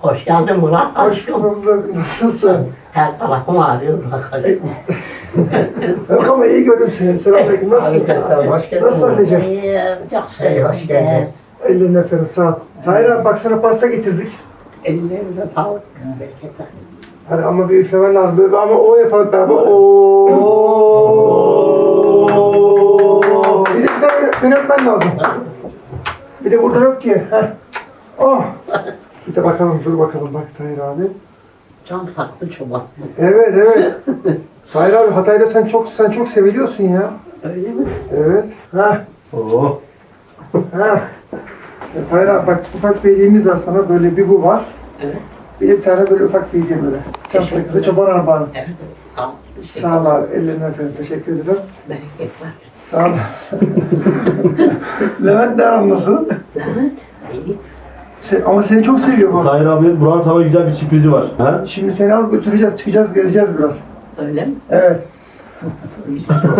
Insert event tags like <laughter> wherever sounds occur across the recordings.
Hoş geldin Murat. Hoş bulduk. Nasılsın? Her tarafım ağrıyor. <laughs> Yok ama iyi gördüm seni. Selamünaleyküm. Nasılsın? Hoş geldin. Nasılsın anneciğim? İyi, çok seviyorum. hoş geldin. Ellerini öperim. Sağ ol. Tahir abi bak sana pasta getirdik. Ellerine sağlık. Bereketler. Hadi ama bir üflemen lazım. Böyle ama o yapalım beraber. Oo. Bir de bir tane yönetmen lazım. Bir de burada yok ki. Heh. Oh. Bir de bakalım dur bakalım bak Tahir abi. Cam saklı çoban. Evet evet. <laughs> Tahir abi Hatay'da sen çok sen çok seviliyorsun ya. Öyle mi? Evet. Ha. Oo. Ha. Tahir abi bak ufak bir hediyemiz var sana. Böyle bir bu var. Evet. Bir de bir tane böyle ufak bir hediye böyle. Çam sakızı çoban armağanı. Evet. Sağ ol. Sağ ol abi. Ellerine öperim. Teşekkür ederim. Bereketler. Sağ ol. <laughs> Levent de aran nasıl? İyi. Se- ama seni çok seviyor bu. Tahir abi Burak'ın sana güzel bir sürprizi var. Ha? Şimdi seni alıp götüreceğiz, çıkacağız, gezeceğiz biraz. Öyle mi? Evet. <laughs>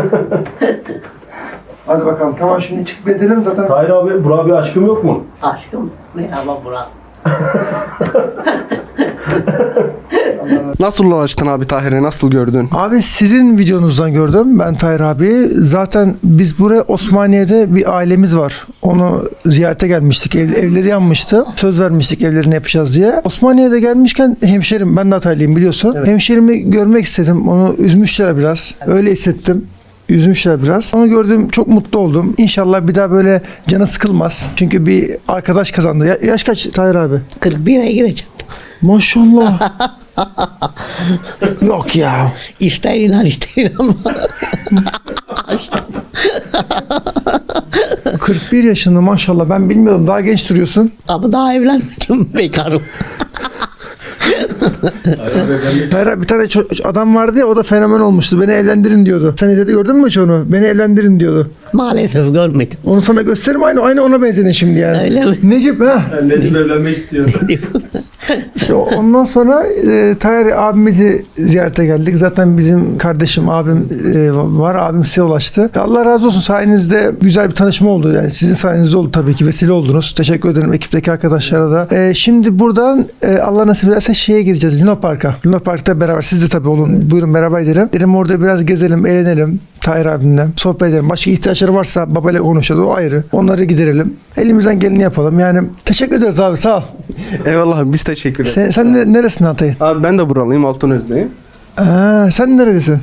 Hadi bakalım. Tamam şimdi çıkıp gezelim zaten. Tahir abi Burak'a bir aşkım yok mu? Aşkım. Merhaba Murat. <laughs> <laughs> Nasıl ulaştın abi Tahir'e? Nasıl gördün? Abi sizin videonuzdan gördüm ben Tahir abi. Zaten biz buraya Osmaniye'de bir ailemiz var. Onu ziyarete gelmiştik. Ev, evleri yanmıştı. Söz vermiştik evlerini yapacağız diye. Osmaniye'de gelmişken hemşerim ben de Hataylıyım biliyorsun. Hemşerimi görmek istedim. Onu üzmüşler biraz. Öyle hissettim. Üzmüşler biraz. Onu gördüm çok mutlu oldum. İnşallah bir daha böyle canı sıkılmaz. Çünkü bir arkadaş kazandı. Ya- yaş kaç Tahir abi? 41'e gireceğim. Maşallah. <laughs> Yok ya. İster inan ister inanma. <laughs> Aşkım. 41 yaşında maşallah ben bilmiyordum daha genç duruyorsun. Ama daha evlenmedim. <laughs> Bekarım. Hayır, bir tane ço- adam vardı ya o da fenomen olmuştu. Beni evlendirin diyordu. Sen izledi gördün mü hiç onu? Beni evlendirin diyordu. Maalesef görmedim. Onu sana gösteririm aynı aynı ona benzedin şimdi yani. Öyle mi? Necip ha? Ben Necip evlenmek istiyorum. İşte ondan sonra e, Tahir abimizi ziyarete geldik. Zaten bizim kardeşim abim e, var. Abim size ulaştı. Allah razı olsun sayenizde güzel bir tanışma oldu. Yani sizin sayenizde oldu tabii ki. Vesile oldunuz. Teşekkür ederim ekipteki arkadaşlara da. E, şimdi buradan e, Allah nasip ederse şeye gideceğiz. Luna Park'a. Luna Park'ta beraber. Siz de tabii olun. Buyurun beraber gidelim. Dedim orada biraz gezelim, eğlenelim. Tahir abimle sohbet edelim. Başka ihtiyaçları varsa babayla konuşacağız. O ayrı. Onları giderelim. Elimizden geleni yapalım. Yani teşekkür ederiz abi. Sağ ol. Eyvallah biz teşekkür ederiz. Sen, sen ne, neresin Hatay'ın? Abi ben de buralıyım Altınöz'deyim. Aa, sen nerelisin?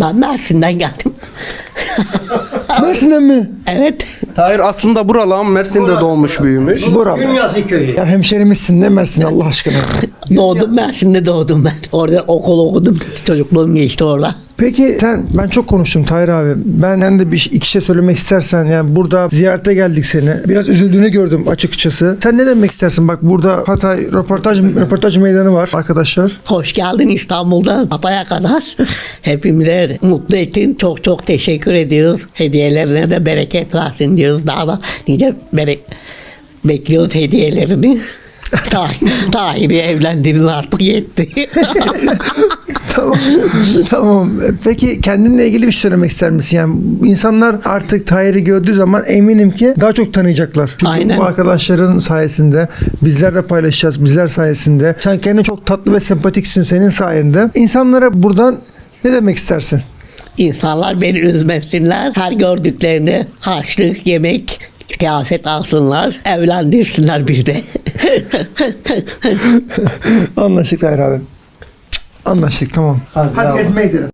Ben Mersin'den geldim. <laughs> Mersin'den mi? Evet. Tahir aslında buralı ama Mersin'de doğmuş büyümüş. Buralı. Dünyası köyü. Ya hemşerimizsin ne Mersin Allah aşkına. Doğdum Mersin'de doğdum ben. Orada okul okudum. Çocukluğum geçti orada. Peki sen ben çok konuştum Tahir abi. Benden de bir iki şey söylemek istersen yani burada ziyarete geldik seni. Biraz üzüldüğünü gördüm açıkçası. Sen ne demek istersin? Bak burada Hatay röportaj röportaj meydanı var arkadaşlar. Hoş geldin İstanbul'dan Hatay'a kadar. <laughs> Hepimize mutlu ettin. Çok çok teşekkür ediyoruz. Hediyelerine de bereket versin diyoruz. Daha da nice berek bekliyoruz hediyelerini. <laughs> Tahir, Tahir'i evlendirin artık yetti. <laughs> tamam. tamam. Peki kendinle ilgili bir şey söylemek ister misin? Yani insanlar artık Tahir'i gördüğü zaman eminim ki daha çok tanıyacaklar. Çünkü Aynen. bu arkadaşların sayesinde bizler de paylaşacağız. Bizler sayesinde. Sen kendine çok tatlı ve sempatiksin senin sayende. İnsanlara buradan ne demek istersin? İnsanlar beni üzmesinler. Her gördüklerinde harçlık, yemek, kıyafet alsınlar. Evlendirsinler bir de. <laughs> Anlaştık Tahir abi. Anlaştık tamam. Hadi, Hadi bravo. gezmeye gidelim.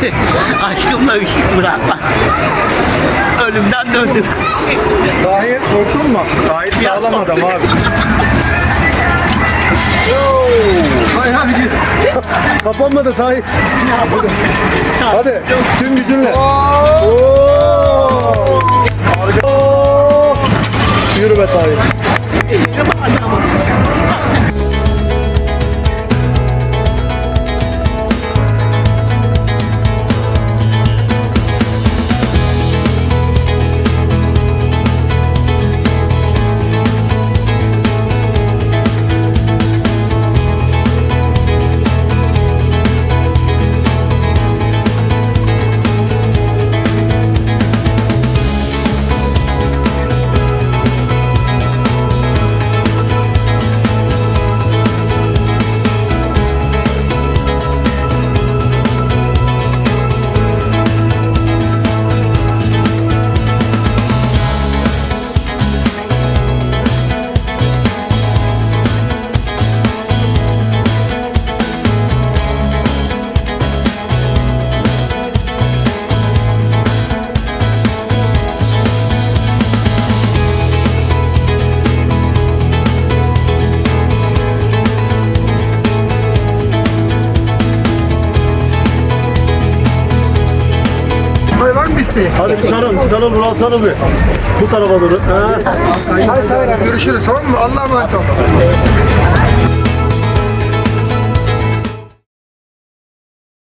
<laughs> Aşkımla bir şey bırakma. ölümden döndüm. Tahir korktun mu? Tahir sağlam adam abi. Hayır abi git. Kapanmadı Tahir. Hadi tüm gücünle. Oo! Yürü be Tahir. Hayır var mı isteği? Hadi bir sarıl, sarıl Vural sarıl bir. Bu tarafa doğru. Ha. Hayır abi görüşürüz tamam mı? Allah'a emanet ol.